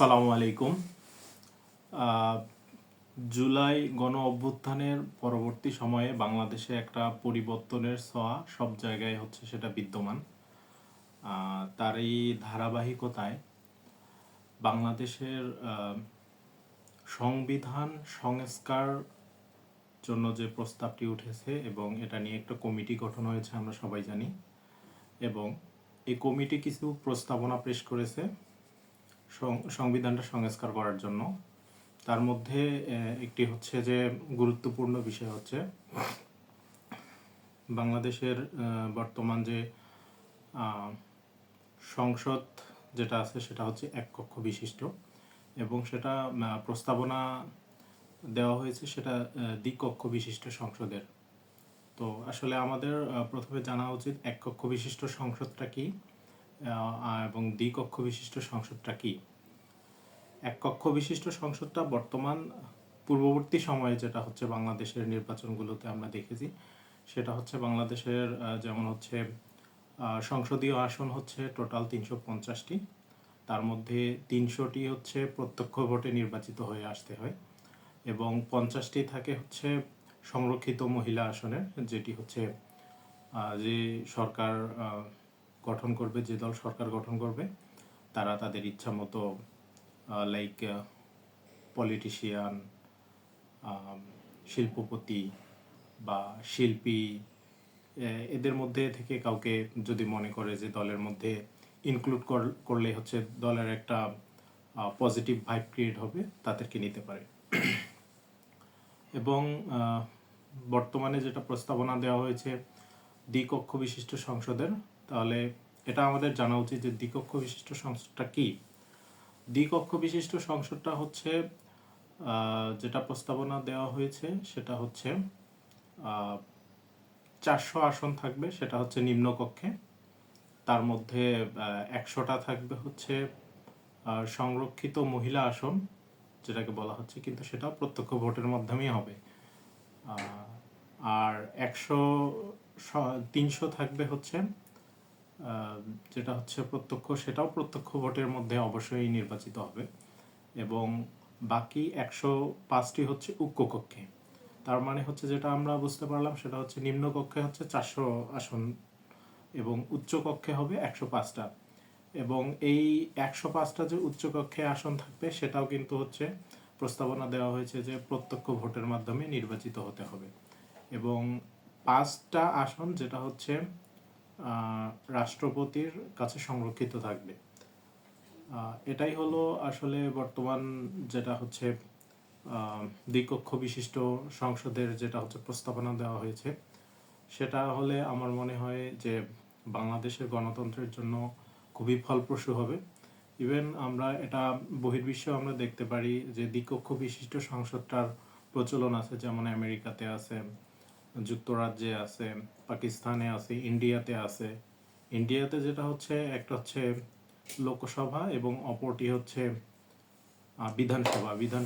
আসসালামু আলাইকুম। জুলাই গণ অভ্যুত্থানের পরবর্তী সময়ে বাংলাদেশে একটা পরিবর্তনের ছোঁয়া সব জায়গায় হচ্ছে সেটা বিদ্যমান। তার এই ধারাবাহিকতায় বাংলাদেশের সংবিধান সংস্কার জন্য যে প্রস্তাবটি উঠেছে এবং এটা নিয়ে একটা কমিটি গঠন হয়েছে, আমরা সবাই জানি। এবং এই কমিটি কিছু প্রস্তাবনা পেশ করেছে। সংবিধানটা সংস্কার করার জন্য। তার মধ্যে একটি হচ্ছে যে গুরুত্বপূর্ণ বিষয় হচ্ছে, বাংলাদেশের বর্তমান যে সংসদ যেটা আছে সেটা হচ্ছে এক কক্ষ বিশিষ্ট এবং সেটা প্রস্তাবনা দেওয়া হয়েছে সেটা দ্বিকক্ষ বিশিষ্ট সংসদের। তো আসলে আমাদের প্রথমে জানা উচিত এক কক্ষ বিশিষ্ট সংসদটা কি? এবং দ্বিকক্ষ বিশিষ্ট সংসদটা কি? এক কক্ষ বিশিষ্ট সংসদটা বর্তমান পূর্ববর্তী সময়ে যেটা হচ্ছে বাংলাদেশের নির্বাচনগুলোতে আমরা দেখেছি, সেটা হচ্ছে বাংলাদেশের যেমন হচ্ছে সংসদীয় আসন হচ্ছে টোটাল তিনশো পঞ্চাশটি। তার মধ্যে তিনশোটি হচ্ছে প্রত্যক্ষ ভোটে নির্বাচিত হয়ে আসতে হয় এবং পঞ্চাশটি থাকে হচ্ছে সংরক্ষিত মহিলা আসনের, যেটি হচ্ছে যে সরকার গঠন করবে, যে দল সরকার গঠন করবে, তারা তাদের ইচ্ছা মতো লাইক পলিটিশিয়ান শিল্পপতি বা শিল্পী এদের মধ্যে থেকে কাউকে যদি মনে করে যে দলের মধ্যে ইনক্লুড করলে হচ্ছে দলের একটা পজিটিভ ভাইব ক্রিয়েট হবে, তাদেরকে নিতে পারে। এবং বর্তমানে যেটা প্রস্তাবনা দেওয়া হয়েছে দ্বিকক্ষ বিশিষ্ট সংসদের তাহলে এটা আমাদের জানা উচিত যে দ্বিকক্ষ বিশিষ্ট সংসদটা কি? দ্বিকক্ষ বিশিষ্ট সংসদটা হচ্ছে যেটা প্রস্তাবনা দেওয়া হয়েছে, সেটা হচ্ছে চারশো আসন থাকবে, সেটা হচ্ছে নিম্নকক্ষে। তার মধ্যে একশোটা থাকবে হচ্ছে সংরক্ষিত মহিলা আসন, যেটাকে বলা হচ্ছে, কিন্তু সেটা প্রত্যক্ষ ভোটের মাধ্যমেই হবে। আর একশো তিনশো থাকবে হচ্ছে যেটা হচ্ছে প্রত্যক্ষ, সেটাও প্রত্যক্ষ ভোটের মধ্যে অবশ্যই নির্বাচিত হবে। এবং বাকি একশো পাঁচটি হচ্ছে উক্ক কক্ষে। তার মানে হচ্ছে যেটা আমরা বুঝতে পারলাম, সেটা হচ্ছে নিম্নকক্ষে হচ্ছে চারশো আসন এবং উচ্চকক্ষে হবে একশো পাঁচটা। এবং এই একশো পাঁচটা যে উচ্চকক্ষে আসন থাকবে, সেটাও কিন্তু হচ্ছে প্রস্তাবনা দেওয়া হয়েছে যে প্রত্যক্ষ ভোটের মাধ্যমে নির্বাচিত হতে হবে। এবং পাঁচটা আসন, যেটা হচ্ছে রাষ্ট্রপতির কাছে সংরক্ষিত থাকবে। এটাই হলো আসলে বর্তমান যেটা হচ্ছে দ্বিকক্ষ বিশিষ্ট সংসদের যেটা হচ্ছে প্রস্তাবনা দেওয়া হয়েছে। সেটা হলে আমার মনে হয় যে বাংলাদেশের গণতন্ত্রের জন্য খুবই ফলপ্রসূ হবে। ইভেন আমরা এটা বহির্বিশ্ব আমরা দেখতে পারি যে দ্বিকক্ষ বিশিষ্ট সংসদটার প্রচলন আছে, যেমন আমেরিকাতে আছে যুক্তরাজ্যে আছে, পাকিস্তানে আছে, ইন্ডিয়াতে আছে। ইন্ডিয়াতে যেটা হচ্ছে, একটা হচ্ছে লোকসভা এবং অপরটি হচ্ছে বিধানসভা। বিধানসভা বিধান